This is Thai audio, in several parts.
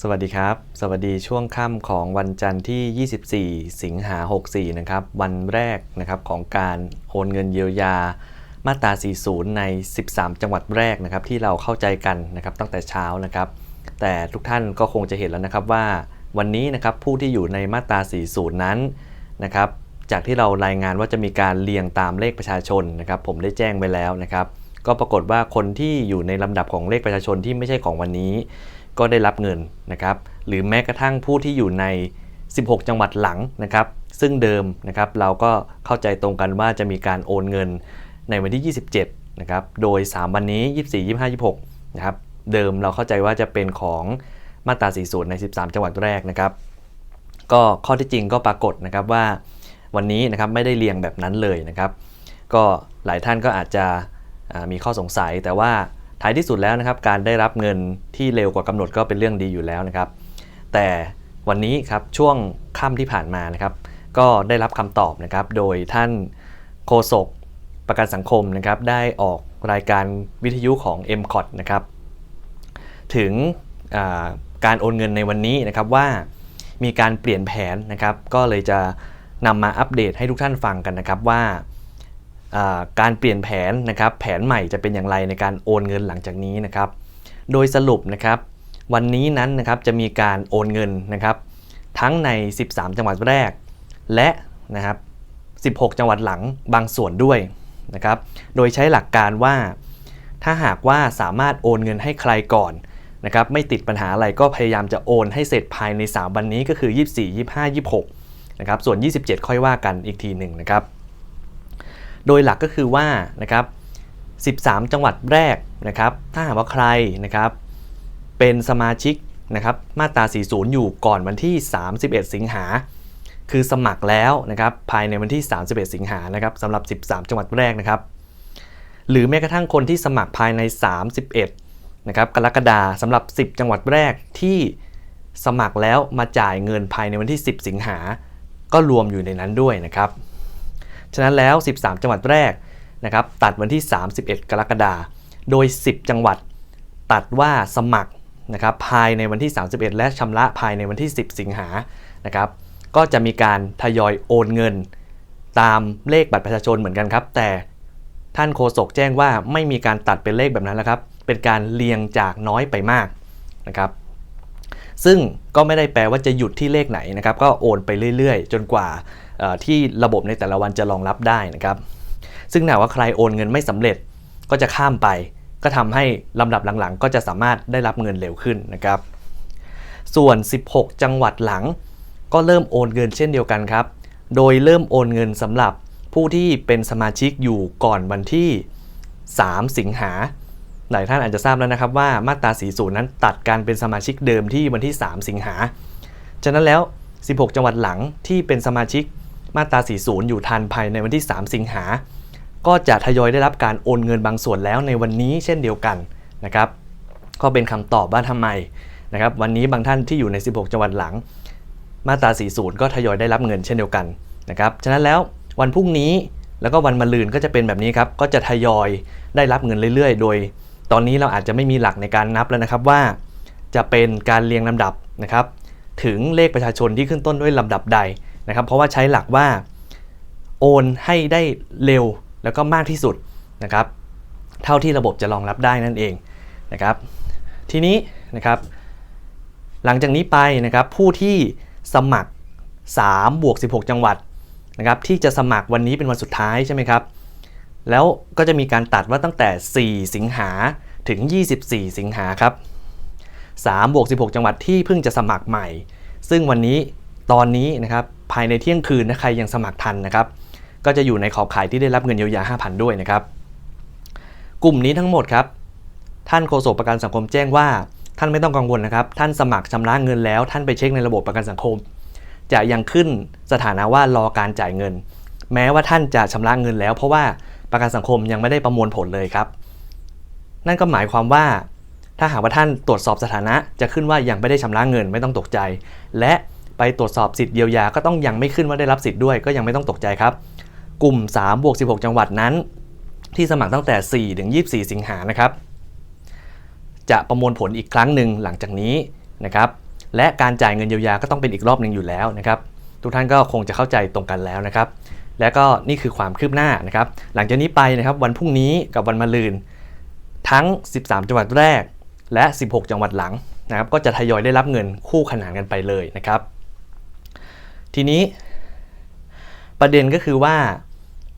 สวัสดีครับ สวัสดีช่วงค่ำของวันจันทร์ที่ 24 สิงหา 64 นะครับ วันแรกนะครับของการโอนเงินเยียวยามาตรา 40 ใน 13 จังหวัดแรกนะครับที่เราเข้าใจกันนะครับตั้งแต่เช้านะครับ แต่ทุกท่านก็คงจะเห็นแล้วนะครับว่าวันนี้นะครับผู้ที่อยู่ในมาตรา 40 นั้นนะครับจากที่เรารายงานว่าจะมีการเรียงตามเลขประชาชนนะครับ ผมได้แจ้งไปแล้วนะครับ ก็ปรากฏว่าคนที่อยู่ในลำดับของเลขประชาชนที่ไม่ใช่ของวันนี้ ก็ได้รับเงินนะครับ หรือแม้กระทั่งผู้ที่อยู่ใน 16 จังหวัดหลังนะครับ ซึ่งเดิมนะครับเราก็เข้าใจตรงกันว่าจะมีการโอนเงินในวันที่ 27 นะครับ โดย 3 วันนี้ 24 25 26 นะครับ เดิมเราเข้าใจว่าจะเป็นของมาตรา 40 ใน 13 จังหวัดแรกนะครับ ก็ข้อที่จริงก็ปรากฏนะครับว่าวันนี้นะครับไม่ได้เรียงแบบนั้นเลยนะครับ ก็หลายท่านก็อาจจะมีข้อสงสัยแต่ว่า ท้ายที่สุดแล้วนะครับ การได้รับเงินที่เร็วกว่ากำหนดก็เป็นเรื่องดีอยู่แล้วนะครับ แต่วันนี้ครับช่วงค่ำที่ผ่านมานะครับ ก็ได้รับคำตอบนะครับ โดยท่านโฆษกประกันสังคมนะครับ ได้ออกรายการวิทยุของ m c o t นะครับ ถึงาการโอนเงินในวันนี้นะครับว่ามีการเปลี่ยนแผนนะครับ ก็เลยจะนำมาอัปเดตให้ทุกท่านฟังกันนะครับว่า การเปลี่ยนแผนนะครับแผนใหม่จะเป็นอย่างไรในการโอนเงินหลังจากนี้นะครับ โดยสรุปนะครับวันนี้นั้นนะครับจะมีการโอนเงินนะครับทั้งใน 13 จังหวัดแรก และนะครับ16 จังหวัดหลังบางส่วนด้วยนะครับ โดยใช้หลักการว่า ถ้าหากว่าสามารถโอนเงินให้ใครก่อนนะครับไม่ติดปัญหาอะไรก็พยายามจะโอนให้เสร็จภายใน 3 วันนี้ก็คือ 24 25 26นะครับส่วน 27 ค่อยว่ากันอีกทีหนึ่งนะครับ โดยหลักก็คือว่านะครับ 13 จังหวัดแรกนะครับ ถ้าหากว่าใครนะครับ เป็นสมาชิกนะครับมาตรา 40 อยู่ก่อนวันที่ 31 สิงหา คือสมัครแล้วนะครับภายในวันที่ 31 สิงหานะครับสำหรับ 13 จังหวัดแรกนะครับ หรือแม้กระทั่งคนที่สมัครภายใน 31นะครับกรกฎาสำหรับ 10 จังหวัดแรกที่สมัครแล้วมาจ่ายเงินภายในวันที่ 10 สิงหา ก็รวมอยู่ในนั้นด้วยนะครับ ฉะนั้นแล้ว 13 จังหวัดแรกนะครับตัดวันที่ 31 กรกฎาโดย 10 จังหวัดตัดว่าสมัครนะครับภายในวันที่ 31 และชำระภายในวันที่ 10 สิงหานะครับก็จะมีการทยอยโอนเงิน ตามเลขบัตรประชาชนเหมือนกันครับ แต่ท่านโฆษกแจ้งว่าไม่มีการตัดเป็นเลขแบบนั้นแล้วครับ เป็นการเรียงจากน้อยไปมากนะครับ ซึ่งก็ไม่ได้แปลว่าจะหยุดที่เลขไหนนะครับ ก็โอนไปเรื่อยๆ จนกว่า ที่ระบบในแต่ละวันจะรองรับได้นะครับ ซึ่งถ้าว่าใครโอนเงินไม่สำเร็จก็จะข้ามไป ก็ทำให้ลำดับหลังๆ ก็จะสามารถได้รับเงินเร็วขึ้นนะครับ ส่วน 16 จังหวัดหลัง ก็เริ่มโอนเงินเช่นเดียวกันครับ โดยเริ่มโอนเงินสำหรับผู้ที่เป็นสมาชิกอยู่ก่อนวันที่ 3 สิงหาหลายท่านอาจจะทราบแล้วนะครับว่ามาตรา 40 นั้นตัดการเป็นสมาชิกเดิมที่วันที่ 3 สิงหา ฉะนั้นแล้ว 16 จังหวัดหลังที่เป็นสมาชิก มาตรา 40 อยู่ทันภายในวันที่ 3 สิงหา ก็จะทยอยได้รับการโอนเงินบางส่วนแล้วในวันนี้เช่นเดียวกันนะครับ ก็เป็นคำตอบว่าทำไมนะครับ วันนี้บางท่านที่อยู่ใน 16 จังหวัดหลัง มาตรา 40 ก็ทยอยได้รับเงินเช่นเดียวกันนะครับ ฉะนั้นแล้ววันพรุ่งนี้แล้วก็วันมะรืนก็จะเป็นแบบนี้ครับ ก็จะทยอยได้รับเงินเรื่อย ๆ โดย ตอนนี้เราอาจจะไม่มีหลักในการนับแล้วนะครับว่า จะเป็นการเรียงลำดับนะครับ ถึงเลขประชาชนที่ขึ้นต้นด้วยลำดับใด นะครับเพราะว่าใช้หลักว่าโอนให้ได้เร็วแล้วก็มากที่สุดนะครับเท่าที่ระบบจะรองรับได้นั่นเองนะครับทีนี้นะครับหลังจากนี้ไปนะครับผู้ที่สมัคร3บวก16 จังหวัดนะครับที่จะสมัครวันนี้เป็นวันสุดท้ายใช่ไหมครับแล้วก็จะมีการตัดว่าตั้งแต่ 4 สิงหาถึง 24 สิงหาครับ3บวก16 จังหวัดที่เพิ่งจะสมัครใหม่ ซึ่งวันนี้ ตอนนี้นะครับภายในเที่ยงคืนนะใครยังสมัครทันนะครับก็จะอยู่ในขอบข่ายที่ได้รับเงินเยียวยา 5,000 ด้วยนะครับ กลุ่มนี้ทั้งหมดครับ ท่านโฆษกประกันสังคมแจ้งว่า ท่านไม่ต้องกังวลนะครับ ท่านสมัครชำระเงินแล้ว ท่านไปเช็คในระบบประกันสังคม จะยังขึ้นสถานะว่ารอการจ่ายเงิน แม้ว่าท่านจะชำระเงินแล้ว เพราะว่าประกันสังคมยังไม่ได้ประมวลผลเลยครับ นั่นก็หมายความว่า ถ้าหากว่าท่านตรวจสอบสถานะจะขึ้นว่ายังไม่ได้ชำระเงินไม่ต้องตกใจ และ ไปตรวจสอบสิทธิ์เยียวยาก็ต้องยังไม่ขึ้นว่าได้รับสิทธิ์ด้วยก็ยังไม่ต้องตกใจครับ กลุ่ม3บวก16 จังหวัดนั้น ที่สมัครตั้งแต่4ถึง24 สิงหานะครับ จะประมวลผลอีกครั้งหนึ่งหลังจากนี้นะครับ และการจ่ายเงินเยียวยาก็ต้องเป็นอีกรอบหนึ่งอยู่แล้วนะครับ ทุกท่านก็คงจะเข้าใจตรงกันแล้วนะครับ และก็นี่คือความคืบหน้านะครับ หลังจากนี้ไปนะครับวันพรุ่งนี้กับวันมะรืน ทั้ง 13 จังหวัดแรกและ 16 จังหวัดหลังนะครับก็จะทยอยได้รับเงินคู่ขนานกันไปเลยนะครับ ทีนี้ประเด็นก็คือว่า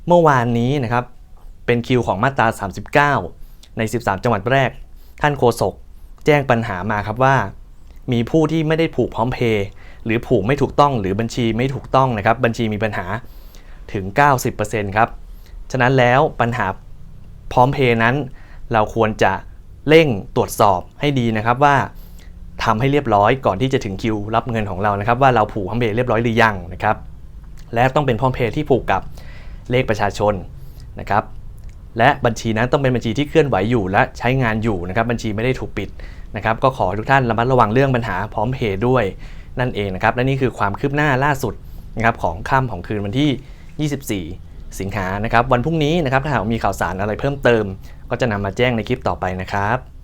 เมื่อวานนี้นะครับเป็นคิวของมาตรา 39 ใน 13 จังหวัดแรก ท่านโฆษกแจ้งปัญหามาครับว่า มีผู้ที่ไม่ได้ผูกพร้อมเพย์หรือผูกไม่ถูกต้องหรือบัญชีไม่ถูกต้องนะครับ บัญชีมีปัญหาถึง 90%ครับ ฉะนั้นแล้วปัญหาพร้อมเพย์นั้น เราควรจะเร่งตรวจสอบให้ดีนะครับว่า ทำให้เรียบร้อยก่อนที่จะถึงคิวรับเงินของเรานะครับว่าเราผูกพร้อมเพย์เรียบร้อยหรือยังนะครับและต้องเป็นพร้อมเพย์ที่ผูกกับเลขประชาชนนะครับและบัญชีนั้นต้องเป็นบัญชีที่เคลื่อนไหวอยู่และใช้งานอยู่นะครับบัญชีไม่ได้ถูกปิดนะครับก็ขอทุกท่านระมัดระวังเรื่องปัญหาพร้อมเพย์ด้วยนั่นเองนะครับและนี่คือความคืบหน้าล่าสุดนะครับของค่ำของคืนวันที่ 24 สิงหานะครับวันพรุ่งนี้นะครับถ้าหากมีข่าวสารอะไรเพิ่มเติม ก็จะนำมาแจ้งในคลิปต่อไปนะครับ